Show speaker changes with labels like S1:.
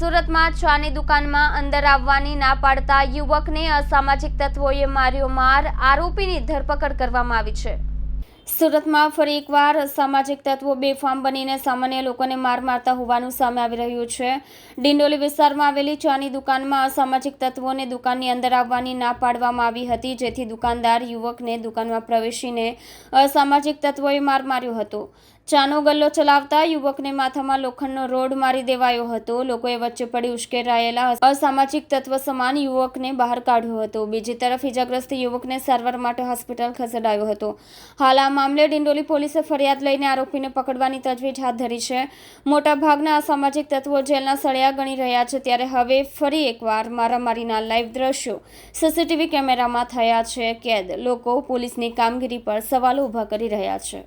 S1: સુરતમાં ચાની દુકાનમાં અંદર આવવાની ના પાડતા યુવકને અસામાજિક તત્વોએ માર્યો માર, આરોપીની ધરપકડ કરવામાં આવી છે. સુરતમાં ફરી એકવાર સામાજિક તત્વો બેફામ બનીને સામાન્ય લોકોને માર મારતા હોવાનું સામે આવી રહ્યું છે. ડિંડોલી વિસ્તારમાં આવેલી ચાની દુકાનમાં અસામાજિક તત્વોને દુકાનની અંદર આવવાની ના પાડવામાં આવી હતી, જેથી દુકાનદાર યુવકને દુકાનમાં પ્રવેશીને અસામાજિક તત્વોએ માર માર્યો હતો. ચાનો ગલ્લો ચલાવતા યુવકને માથામાં લોખંડનો રોડ મારી દેવાયો હતો. લોકોએ વચ્ચે પડી ઉશ્કેરાયેલા અસામાજિક તત્વ સમાન યુવકને બહાર કાઢ્યો હતો. બીજી તરફ ઇજાગ્રસ્ત યુવકને સારવાર માટે હોસ્પિટલ ખસેડાયો હતો. હાલ આ મામલે ડિંડોલી પોલીસે ફરિયાદ લઈને આરોપીને પકડવાની તજવીજ હાથ ધરી છે. મોટાભાગના અસામાજિક તત્વો જેલના સળિયા ગણી રહ્યા છે. ત્યારે હવે ફરી એકવાર મારામારીના લાઈવ દ્રશ્યો સીસીટીવી કેમેરામાં થયા છે. કેદ લોકો પોલીસની કામગીરી પર સવાલો ઊભા કરી રહ્યા છે.